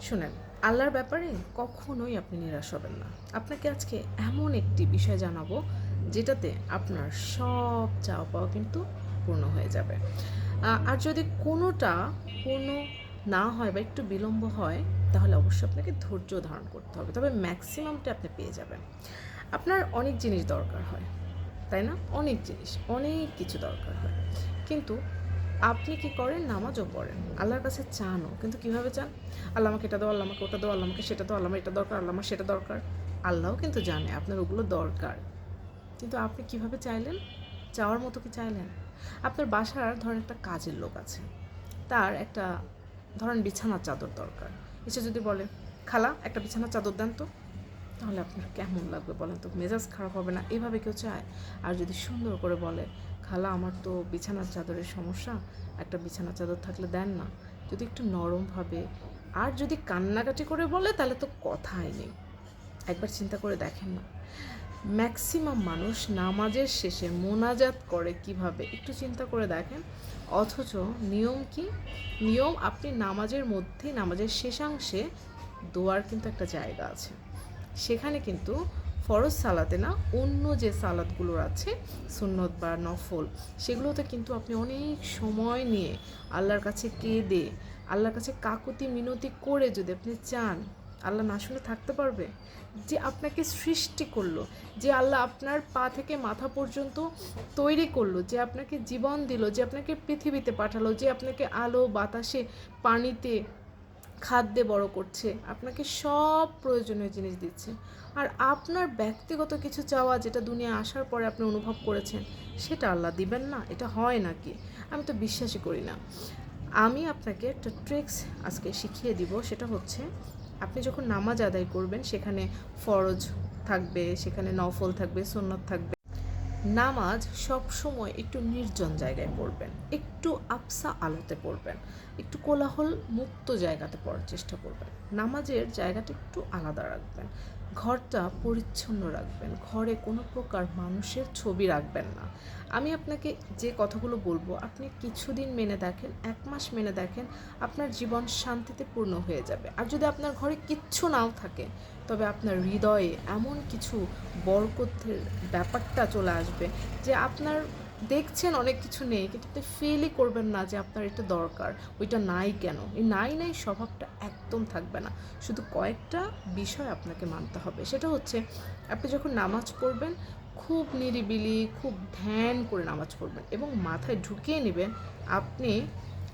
শুনেন, আল্লাহর ব্যাপারে কখনোই আপনি নিরাশ হবেন না। আপনাকে আজকে এমন একটি বিষয় জানাব, যেটাতে আপনার সব চাওয়া পাওয়া কিন্তু পূর্ণ হয়ে যাবে। আর যদি কোনোটা পূর্ণ না হয় বা একটু বিলম্ব হয়, তাহলে অবশ্যই আপনাকে ধৈর্য ধারণ করতে হবে। তবে ম্যাক্সিমামটা আপনি পেয়ে যাবেন। আপনার অনেক জিনিস দরকার হয়, তাই না? অনেক জিনিস, অনেক কিছু দরকার হয়। কিন্তু আপনি কি করেন? নামাজও পড়েন। আল্লাহর কাছে চানও। কিন্তু কীভাবে চান? আল্লাহ আমাকে এটা দাও, আল্লাহ আমাকে ওটা দাও, আল্লাহ আমাকে সেটা দাও, আল্লাহ এটা দরকার, আল্লাহ আমার সেটা দরকার। আল্লাহও কিন্তু জানে আপনার ওগুলো দরকার। কিন্তু আপনি কীভাবে চাইলেন? চাওয়ার মতো কি চাইলেন? আপনার বাসার ধরেন একটা কাজের লোক আছে। তার একটা, ধরেন বিছানার চাদর দরকার। এসে যদি বলে, খালা, একটা বিছানার চাদর দেন তো। তাহলে আপনার কেমন লাগবে বলেন তো? মেজাজ খারাপ হবে না? এভাবে কেউ চায়? আর যদি সুন্দর করে বলে, খালা, আমার তো বিছানার চাদরের সমস্যা, একটা বিছানার চাদর থাকলে দেন না। যদি একটু নরমভাবে আর যদি কান্নাকাটি করে বলে, তাহলে তো কথাই নেই। একবার চিন্তা করে দেখেন না। ম্যাক্সিমাম মানুষ নামাজের শেষে মোনাজাত করে কীভাবে? একটু চিন্তা করে দেখেন। অথচ নিয়ম কি? নিয়ম, আপনি নামাজের মধ্যেই নামাজের শেষাংশে দোয়ার কিন্তু একটা জায়গা আছে। সেখানে কিন্তু ফরজ সালাতে না অন্য যে সালাদগুলো আছে, সুন্নত বা নফল, সেগুলোতে কিন্তু আপনি অনেক সময় নিয়ে আল্লাহর কাছে কেঁদে, আল্লাহর কাছে কাকুতি মিনতি করে যদি আপনি চান, আল্লাহ না শুনে থাকতে পারবে? যে আপনাকে সৃষ্টি করল, যে আল্লাহ আপনার পা থেকে মাথা পর্যন্ত তৈরি করল, যে আপনাকে জীবন দিল, যে আপনাকে পৃথিবীতে পাঠালো, যে আপনাকে আলো, বাতাসে, পানিতে খাদ্যে বড় করছে, আপনাকে সব প্রয়োজনীয় জিনিস দিচ্ছে। আর আপনার ব্যক্তিগত কিছু চাওয়া যেটা দুনিয়া আসার পরে আপনি অনুভব করেছেন, সেটা আল্লাহ দিবেন না, এটা হয় নাকি? আমি তো বিশ্বাসই করি না। আমি আপনাকে একটা ট্রিক্স আজকে শিখিয়ে দিব, সেটা হচ্ছে আপনি যখন নামাজ আদায় করবেন, সেখানে ফরজ থাকবে, সেখানে নফল থাকবে, সুন্নত থাকবে। নামাজ সব সময় একটু নির্জন জায়গায় পড়বেন, একটু আফসা আলোতে পড়বেন, একটু কোলাহল মুক্ত জায়গাতে পড়ার চেষ্টা করবেন। নামাজের জায়গাটা একটু আলাদা রাখবেন, ঘরটা পরিচ্ছন্ন রাখবেন, ঘরে কোনো প্রকার মানুষের ছবি রাখবেন না। আমি আপনাকে যে কথাগুলো বলব, আপনি কিছুদিন মেনে দেখেন, এক মাস মেনে দেখেন, আপনার জীবন শান্তিতে পূর্ণ হয়ে যাবে। আর যদি আপনার ঘরে কিচ্ছু নাও থাকে, তবে আপনার হৃদয়ে এমন কিছু বরকতের ব্যাপারটা চলে আসবে যে আপনার দেখছেন অনেক কিছু নেই, কিন্তু ফিলই করবেন না যে আপনার এটা দরকার, ওইটা নাই কেন? এই নাই নাই স্বভাবটা একদম থাকবে না। শুধু কয়েকটা বিষয় আপনাকে মানতে হবে। সেটা হচ্ছে, আপনি যখন নামাজ পড়বেন, খুব নিরিবিলি, খুব ধ্যান করে নামাজ পড়বেন এবং মাথায় ঢুকিয়ে নেবেন, আপনি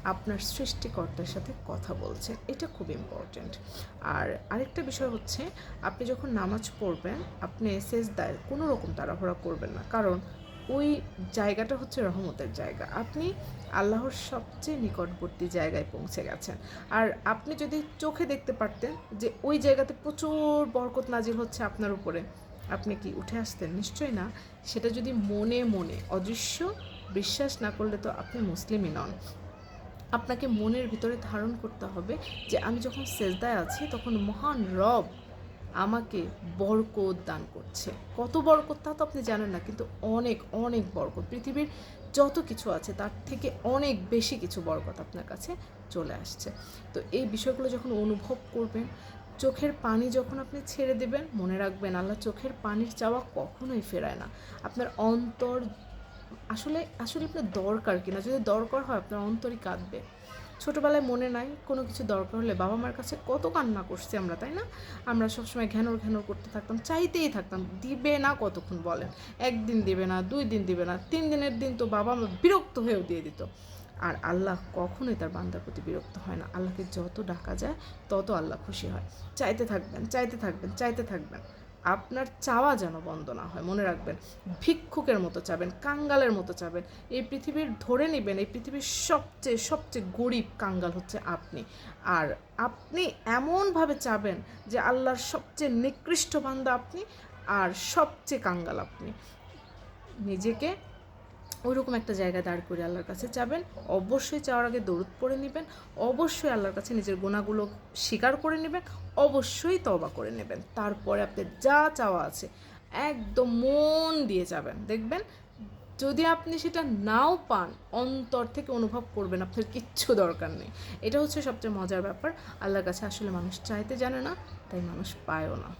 আপনার সৃষ্টিকর্তার সাথে কথা বলছেন, এটা খুব ইম্পর্ট্যান্ট আর আরেকটা বিষয় হচ্ছে, আপনি যখন নামাজ পড়বেন, আপনি সেজদায় কোনো রকম তাড়াহুড়া করবেন না। কারণ ওই জায়গাটা হচ্ছে রহমতের জায়গা। আপনি আল্লাহর সবচেয়ে নিকটবর্তী জায়গায় পৌঁছে গেছেন। আর আপনি যদি চোখে দেখতে পারতেন যে ওই জায়গাতে প্রচুর বরকত নাজিল হচ্ছে আপনার উপরে, আপনি কি উঠে আসতেন? নিশ্চয়ই না। সেটা যদি মনে মনে অদৃশ্য বিশ্বাস না করলে তো আপনি মুসলিমই নন। আপনাকে মনের ভিতরে ধারণ করতে হবে যে আমি যখন সেজদায় আছি, তখন মহান রব আমাকে বরকত দান করছে। কত বরকত তা তো আপনি জানেন না, কিন্তু অনেক অনেক বরকত। পৃথিবীর যত কিছু আছে, তার থেকে অনেক বেশি কিছু বরকত আপনার কাছে চলে আসছে। তো এই বিষয়গুলো যখন অনুভব করবেন, চোখের পানি যখন আপনি ছেড়ে দেবেন, মনে রাখবেন, আল্লাহ চোখের পানির চাওয়া কখনোই ফেরায় না। আপনার অন্তর আসলে আসলে আপনার দরকার কিনা যদি দরকার হয় আপনার অন্তরই কাঁদবে। ছোটোবেলায় মনে নাই কোনো কিছু দরকার হলে বাবা মার কাছে কত কান্না করছি আমরা, তাই না? আমরা সবসময় ঘ্যানোর ঘ্যানোর করতে থাকতাম, চাইতেই থাকতাম, দিবে না কতক্ষণ বলেন? একদিন দিবে না, দুই দিন দিবে না, তিন দিনের দিন তো বাবা মা বিরক্ত হয়েও দিয়ে দিত। আর আল্লাহ কখনোই তার বান্দার প্রতি বিরক্ত হয় না। আল্লাহকে যত ডাকা যায়, তত আল্লাহ খুশি হয়। চাইতে থাকবেন চাইতে থাকবেন চাইতে থাকবেন। আপনার চাওয়া যেন বন্ধ না হয়, মনে রাখবেন। ভিক্ষুকের মতো চাবেন, কাঙ্গালের মতো চাবেন। এই পৃথিবীর ধরে নেবেন, এই পৃথিবীর সবচেয়ে সবচেয়ে গরিব কাঙ্গাল হচ্ছে আপনি। আর আপনি এমনভাবে চাবেন যে আল্লাহর সবচেয়ে নিকৃষ্ট বান্দা আপনি আর সবচেয়ে কাঙ্গাল আপনি। নিজেকে ওইরকম একটা জায়গায় দাঁড় করে আল্লাহর কাছে যাবেন। অবশ্যই চাওয়ার আগে দৌড় পড়ে নেবেন। অবশ্যই আল্লাহর কাছে নিজের গোনাগুলো স্বীকার করে নেবেন। অবশ্যই তবা করে নেবেন। তারপরে আপনার যা চাওয়া আছে, একদম মন দিয়ে যাবেন। দেখবেন যদি আপনি সেটা নাও পান, অন্তর থেকে অনুভব করবেন, আপনার কিচ্ছু দরকার নেই। এটা হচ্ছে সবচেয়ে মজার ব্যাপার। আল্লাহর কাছে আসলে মানুষ চাইতে জানে না, তাই মানুষ পায়ও না।